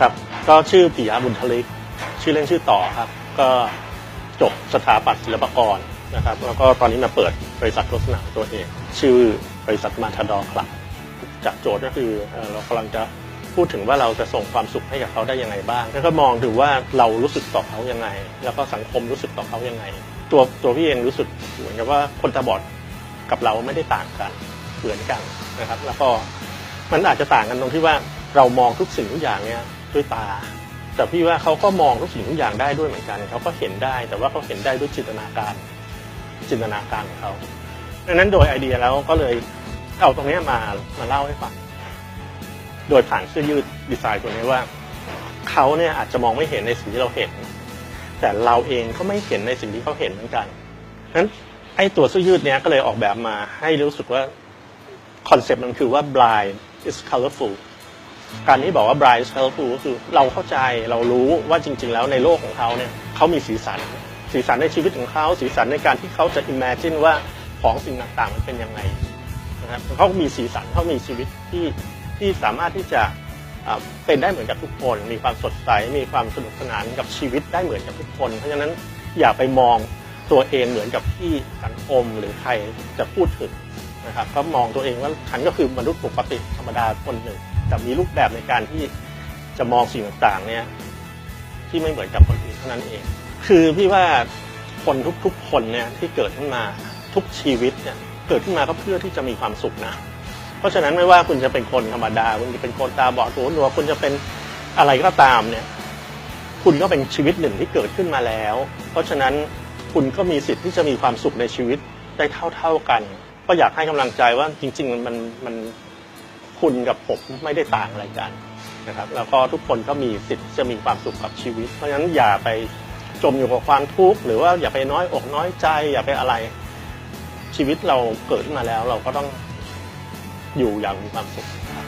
ครับ ก็ชื่อปิยะบุญทลิก ชื่อเล่นชื่อต่อครับ ก็จบสถาปัตย์ศิลปากรนะครับ แล้วก็ตอนนี้มาเปิดบริษัทโฆษณาตัวเอง ชื่อบริษัทมาทาดอคลับ จากโจทย์ก็คือเอ่อเรากำลังจะพูดถึงว่าเราจะส่งความสุขให้กับเขาได้ยังไงบ้าง แล้วก็มองถึงว่าเรารู้สึกต่อเขายังไง แล้วก็สังคมรู้สึกต่อเขายังไง ตัวตัวพี่เองรู้สึกเหมือนกับว่าคนตาบอดกับเราไม่ได้ต่างกันเหมือนกันนะครับ แล้วก็มันอาจจะต่างกันตรงที่ว่าเรามองทุกสิ่งทุกอย่างเนี่ย ด้วยตา แต่พี่ว่าเขาก็มองทุกสิ่งทุกอย่างได้ด้วยเหมือนกันเขาก็เห็นได้ แต่ว่าเขาเห็นได้ด้วยจินตนาการ จินตนาการของเขาดังนั้นโดยไอเดียแล้วก็เลยเอาตรงนี้มามาเล่าให้ฟังโดยผ่านเสื้อยืดดีไซน์ตัวนี้ว่าเขาเนี่ยอาจจะมองไม่เห็นในสิ่งที่เราเห็น แต่เราเองก็ไม่เห็นในสิ่งที่เขาเห็นเหมือนกันนั้นไอ้ตัวเสื้อยืดเนี้ยก็เลยออกแบบมาให้รู้สึกว่าคอนเซปต์มันคือว่า blind is colorful การที่บอกว่า blind is colorful ก็คือเราเข้าใจเรารู้ว่าจริง ๆ แล้วในโลกของเขาเนี่ยเขามีสีสัน สีสันในชีวิตของเขา สีสันในการที่เขาจะ imagine ว่าของสิ่งต่างๆ มันเป็นยังไงนะครับเขามีสีสันเขามีชีวิตที่ที่สามารถที่จะเป็นได้เหมือนกับทุกคน มีความสดใส มีความสนุกสนานกับชีวิตได้เหมือนกับทุกคน เพราะฉะนั้นอย่าไปมองตัวเองเหมือนกับที่สังคมหรือใครจะพูดถึงนะครับก็มองตัวเองว่าฉันก็คือมนุษย์ปกติธรรมดาคนหนึ่ง แต่มีรูปแบบในการที่จะมองสิ่งต่างๆเนี่ยที่ไม่เหมือนกับคนอื่นเท่านั้นเอง คือพี่ว่าคนทุกๆคนเนี่ยที่เกิดขึ้นมาทุกชีวิตเนี่ยเกิดขึ้นมาก็เพื่อที่จะมีความสุขนะ เพราะฉะนั้นไม่ว่าคุณจะเป็นคนธรรมดา คุณจะเป็นคนตาบอดหูหนวกคุณจะเป็นอะไรก็ตามเนี่ยคุณก็เป็นชีวิตหนึ่งที่เกิดขึ้นมาแล้ว เพราะฉะนั้นคุณก็มีสิทธิ์ที่จะมีความสุขในชีวิตได้เท่า ๆกัน ก็อยากให้กำลังใจว่าจริง ๆ มันมันมัน คุณกับผมไม่ได้ต่างอะไรกันนะครับแล้วก็ทุกคนก็มีสิทธิ์จะมีความสุขกับชีวิต เพราะฉะนั้นอย่าไปจมอยู่กับความทุกข์หรือว่าอย่าไปน้อยอกน้อยใจ อย่าไปอะไรชีวิตเราเกิดมาแล้วเราก็ต้องอยู่อย่างมีความสุขครับ